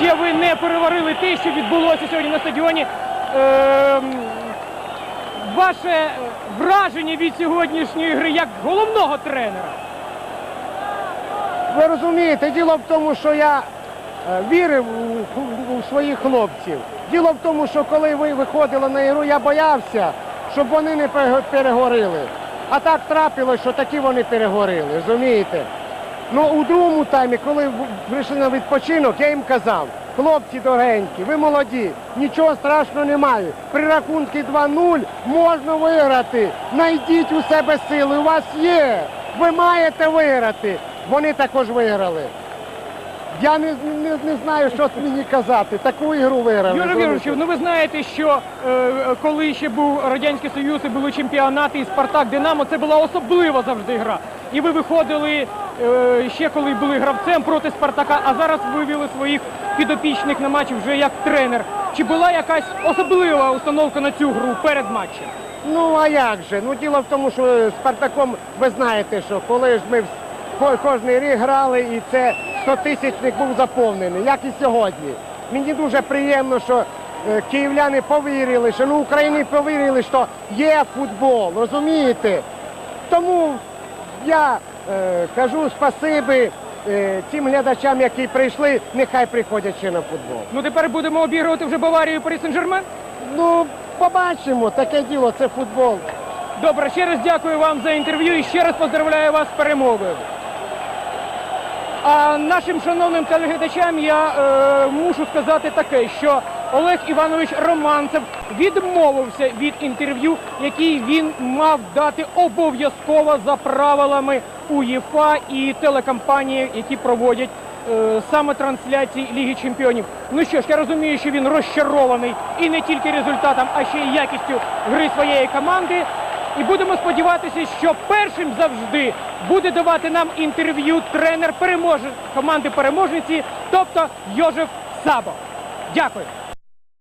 ще ви не переварили те, що відбулося сьогодні на стадіоні. Ем, ваше е, враження від сьогоднішньої гри як головного тренера? Ви розумієте, діло в тому, що я е, вірив у, у- своїх хлопців. Діло в тому, що коли ви виходили на ігру, я боявся, щоб вони не пере- перегорили. А так трапилось, що такі вони перегорили, розумієте? Ну, у другому таймі, коли прийшли на відпочинок, я їм казав, хлопці дорогенькі, ви молоді, нічого страшного немає. При рахунку 2-0 можна виграти. Найдіть у себе сили, у вас є. Ви маєте виграти. Вони також виграли. Я не, не, не знаю, що мені казати. Таку ігру виграли. Юрій розумієте? Ну ви знаєте, що е, коли ще був Радянський Союз і були чемпіонати і Спартак Динамо, це була особлива завжди гра. І ви виходили ще коли були гравцем проти Спартака, а зараз вивели своїх підопічних на матч вже як тренер. Чи була якась особлива установка на цю гру перед матчем? Ну а як же? Ну діло в тому, що Спартаком ви знаєте, що коли ж ми кожний рік грали і це 100 тисячник був заповнений, як і сьогодні. Мені дуже приємно, що е, київляни повірили, що ну Україні повірили, що є футбол, розумієте? Тому я е, кажу спасибі е, тим глядачам, які прийшли, нехай приходять ще на футбол. Ну тепер будемо обігрувати вже Баварію Парі Сен-Жермен? Ну, побачимо, таке діло, це футбол. Добре, ще раз дякую вам за інтерв'ю і ще раз поздравляю вас з перемогою. А нашим шановним телеглядачам я е, мушу сказати таке, що Олег Іванович Романцев відмовився від інтерв'ю, який він мав дати обов'язково за правилами УЄФА і телекомпанії, які проводять е, саме трансляції Ліги Чемпіонів. Ну що ж, я розумію, що він розчарований і не тільки результатом, а ще й якістю гри своєї команди. І будемо сподіватися, що першим завжди буде давати нам інтерв'ю тренер команди переможниці, тобто Йожеф Сабо. Дякую.